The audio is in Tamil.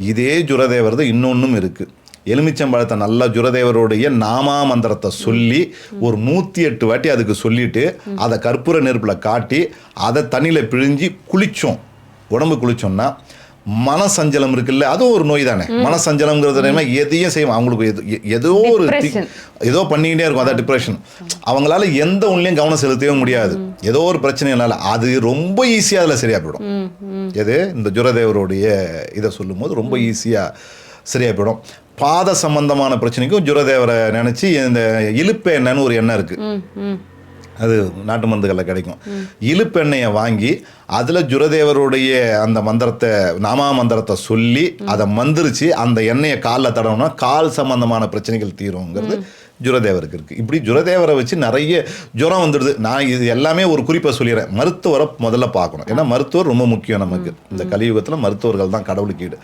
இதே ஜுரதேவர் தான் இன்னொன்றும் இருக்குது எலுமிச்சம்பழத்தை நல்லா ஜுரதேவருடைய நாமா மந்திரத்தை சொல்லி ஒரு நூற்றி எட்டு வாட்டி அதுக்கு சொல்லிட்டு அதை கற்பூர நெருப்பில் காட்டி அதை தண்ணியில் பிழிஞ்சு குளித்தோம் உடம்பு குளித்தோம்னா மனசஞ்சலம் இருக்குல்ல அதுவும் ஒரு நோய் தானே மனசஞ்சலம்ங்கிறது எதையும் செய்வோம் அவங்களுக்கு எது- ஏதோ ஒரு. ஏதோ பண்ணிக்கிட்டே இருக்கும் அதான் டிப்ரெஷன் அவங்களால எந்த ஒன்றுலையும் கவனம் செலுத்தவே முடியாது. ஏதோ ஒரு பிரச்சனைனால அது ரொம்ப ஈஸியாக அதில் சரியாக போயிடும் எது? இந்த ஜுரதேவருடைய இதை சொல்லும்போது ரொம்ப ஈஸியாக சரியாக போயிடும் பாத சம்பந்தமான பிரச்சனைக்கும் ஜுரதேவரை நினச்சி இந்த இழுப்பு எண்ணெய்னு ஒரு எண்ணெய் இருக்குது அது நாட்டு மருந்துகளில் கிடைக்கும். இழுப்பெண்ணெயை வாங்கி அதில் ஜுரதேவருடைய அந்த மந்திரத்தை நாமா மந்திரத்தை சொல்லி அதை மந்திரிச்சு அந்த எண்ணெயை காலில் தடவுனா கால் சம்பந்தமான பிரச்சனைகள் தீருங்கிறது ஜுரதேவருக்கு இருக்குது இப்படி ஜுரதேவரை வச்சு நிறைய ஜுரம் வந்துடுது. நான் இது எல்லாமே ஒரு குறிப்பை சொல்லிடுறேன். மருத்துவரை முதல்ல பார்க்கணும். ஏன்னா மருத்துவர் ரொம்ப முக்கியம் நமக்கு. இந்த கலியுகத்தில் மருத்துவர்கள் தான் கடவுளுக்கு ஈடு.